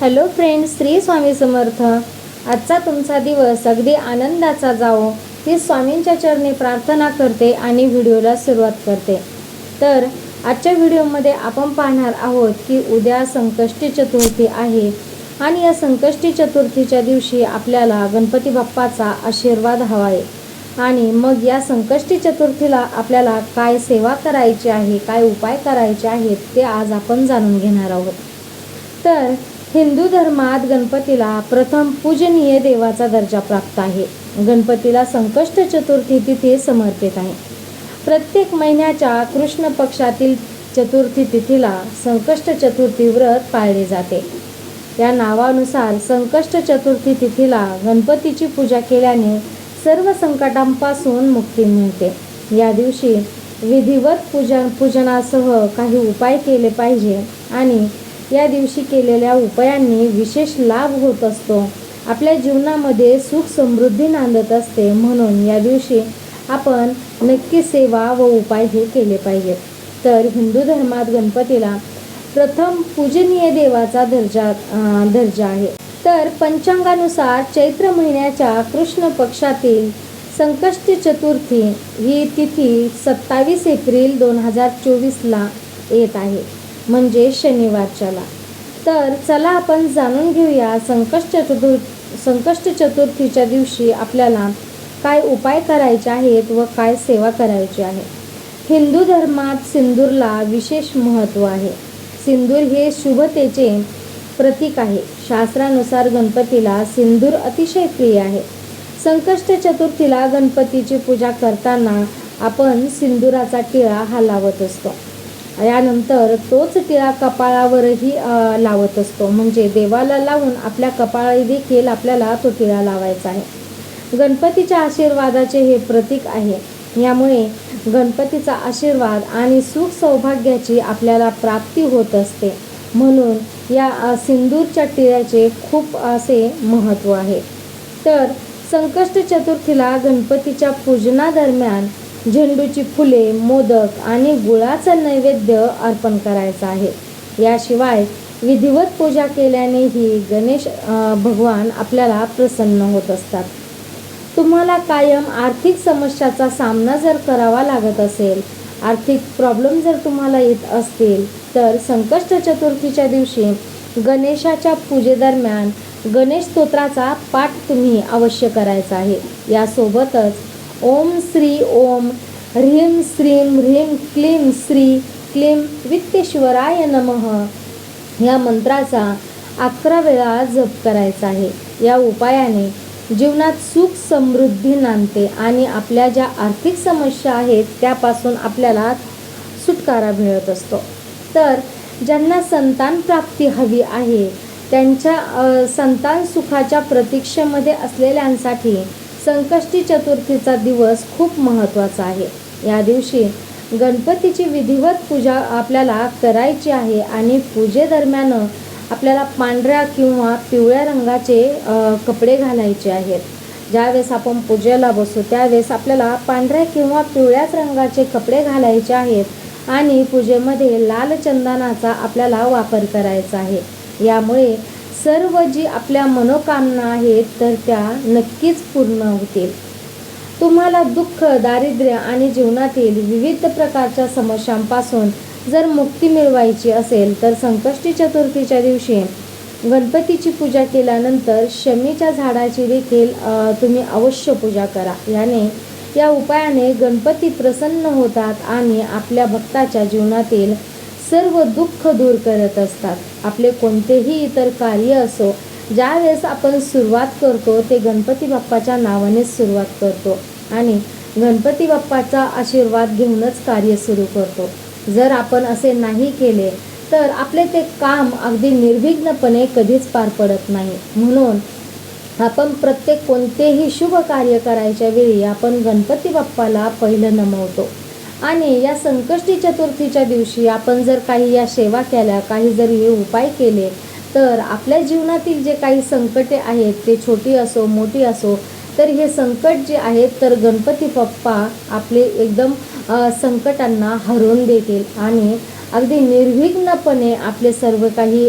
Hello friends Shri Swami Samarth. आजचा तुमचा दिवस अगदी आनंदाचा जावो. ही स्वामींच्या चरणी प्रार्थना करते आणि व्हिडिओला सुरुवात करते. तर आजच्या व्हिडिओमध्ये आपण पाहणार आहोत की उद्या संकष्टी चतुर्थी आहे आणि या संकष्टी चतुर्थीच्या दिवशी आपल्याला गणपती बाप्पाचा आशीर्वाद हवा आहे आणि मग या संकष्टी चतुर्थीला आपल्याला काय सेवा करायची आहे काय उपाय करायचे आहेत ते आज आपण जाणून घेणार आहोत. तर हिंदू धर्मात गणपतीला प्रथम पूजनीय देवाचा दर्जा प्राप्त आहे. गणपतीला संकष्ट चतुर्थी तिथी समर्पित आहे. प्रत्येक महिन्याच्या कृष्ण पक्षातील चतुर्थी तिथीला संकष्ट चतुर्थी व्रत पाळले जाते. या नावानुसार संकष्ट चतुर्थी तिथीला गणपतीची पूजा केल्याने सर्व संकटांपासून मुक्ती मिळते. या दिवशी विधिवत पूजन पूजनासह काही उपाय केले पाहिजे आणि या दिवशी केलेल्या उपायांनी विशेष लाभ होत असतो. आपल्या जीवनामध्ये सुख समृद्धी नांदत असते म्हणून या दिवशी आपण नक्की सेवा व उपाय हे केले पाहिजेत. तर हिंदू धर्मात गणपतीला प्रथम पूजनीय देवाचा दर्जा दर्जा आहे. तर पंचांगानुसार चैत्र महिन्याच्या कृष्ण पक्षातील संकष्टी चतुर्थी ही तिथी सत्तावीस एप्रिल दोन हजार चोवीसला येत आहे. म्हणजे शनिवारच्याला. तर चला आपण जाणून घेऊया संकष्ट चतुर् संकष्ट चतुर्थीच्या दिवशी आपल्याला काय उपाय करायचे आहेत व काय सेवा करायची आहे. हिंदू धर्मात सिंदूरला विशेष महत्त्व आहे. सिंदूर हे शुभतेचे प्रतीक आहे. शास्त्रानुसार गणपतीला सिंदूर अतिशय प्रिय आहे. संकष्ट चतुर्थीला गणपतीची पूजा करताना आपण सिंदुराचा टिळा हा लावत असतो. यानंतर तोच टिळा कपाळावरही लावत असतो. म्हणजे देवाला लावून आपल्या कपाळी देखील आपल्याला तो टिळा लावायचा आहे. गणपतीच्या आशीर्वादाचे हे प्रतीक आहे. यामुळे गणपतीचा आशीर्वाद आणि सुख सौभाग्याची आपल्याला प्राप्ती होत असते. म्हणून या सिंदूरच्या टिळ्याचे खूप असे महत्त्व आहे. तर संकष्ट चतुर्थीला गणपतीच्या पूजनादरम्यान झेंडूची फुले मोदक आणि गुळाचं नैवेद्य अर्पण करायचं आहे. याशिवाय विधिवत पूजा केल्यानेही गणेश भगवान आपल्याला प्रसन्न होत असतात. तुम्हाला कायम आर्थिक समस्याचा सामना जर करावा लागत असेल आर्थिक प्रॉब्लेम जर तुम्हाला येत असतील तर संकष्ट चतुर्थीच्या दिवशी गणेशाच्या पूजेदरम्यान गणेश स्तोत्राचा पाठ तुम्ही अवश्य करायचा आहे. यासोबतच ओम श्री ओम ह्रीं श्रीं ह्रीं क्लीं श्री क्लीं वित्तेश्वराय नमः. या मंत्राचा अकरा वेळा जप करायचा आहे. या उपायाने जीवनात सुख समृद्धी नांदते आणि आपल्या ज्या आर्थिक समस्या आहेत त्यापासून आपल्याला सुटकारा मिळत असतो. तर ज्यांना संतान प्राप्ती हवी आहे त्यांच्या संतान सुखाच्या प्रतीक्षेमध्ये असलेल्यांसाठी संकष्टी चतुर्थीचा दिवस खूप महत्त्वाचा आहे. या दिवशी गणपतीची विधिवत पूजा आपल्याला करायची आहे आणि पूजेदरम्यान आपल्याला पांढऱ्या किंवा पिवळ्या रंगाचे कपडे घालायचे आहेत. ज्यावेळेस आपण पूजेला बसू त्यावेळेस आपल्याला पांढऱ्या किंवा पिवळ्याच रंगाचे कपडे घालायचे आहेत आणि पूजेमध्ये लाल चंदनाचा आपल्याला वापर करायचा आहे. यामुळे सर्व जी आपल्या मनोकामना आहेत तर त्या नक्कीच पूर्ण होतील. तुम्हाला दुःख दारिद्र्य आणि जीवनातील विविध प्रकारच्या समस्यांपासून जर मुक्ती मिळवायची असेल तर संकष्टी चतुर्थीच्या दिवशी गणपतीची पूजा केल्यानंतर शमीच्या झाडाची देखील तुम्ही अवश्य पूजा करा. याने या उपायाने गणपती प्रसन्न होतात आणि आपल्या भक्ताच्या जीवनातील सर्व दुःख दूर करत असतात. आपले कोणतेही इतर कार्य असो ज्यावेळेस आपण सुरुवात करतो ते गणपती बाप्पाच्या नावानेच सुरुवात करतो आणि गणपती बाप्पाचा आशीर्वाद घेऊनच कार्य सुरू करतो. जर आपण असे नाही केले तर आपले ते काम अगदी निर्विघ्नपणे कधीच पार पडत नाही. म्हणून आपण प्रत्येक कोणतेही शुभ कार्य करायच्या वेळी आपण गणपती बाप्पाला पहिलं नमवतो. आणि या संकष्टी चतुर्थीच्या दिवशी आपण जर काही या सेवा केल्या काही जर हे उपाय केले तर आपल्या जीवनातील जे काही संकटे आहेत ते छोटी असो मोठी असो तर हे संकट जे आहेत तर गणपती बाप्पा आपले एकदम संकटांना हरवून देतील आणि अगदी निर्विघ्नपणे आपले सर्व काही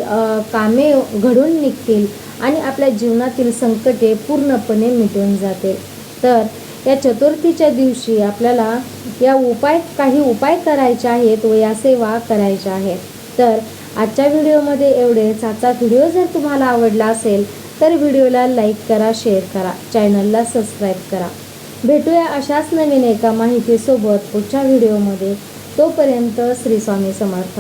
कामे घडून निघतील आणि आपल्या जीवनातील संकटे पूर्णपणे मिटून जातील. तर या चतुर्थीच्या दिवशी आपल्याला या उपाय काही उपाय करायचे आहेत व या सेवा करायच्या आहेत. तर आजच्या व्हिडिओमध्ये एवढेच. आजचा व्हिडिओ जर तुम्हाला आवडला असेल तर व्हिडिओला लाईक करा शेअर करा चॅनलला सबस्क्राईब करा. भेटूया अशाच नवीन एका माहितीसोबत पुढच्या व्हिडिओमध्ये. तोपर्यंत श्री स्वामी समर्थ.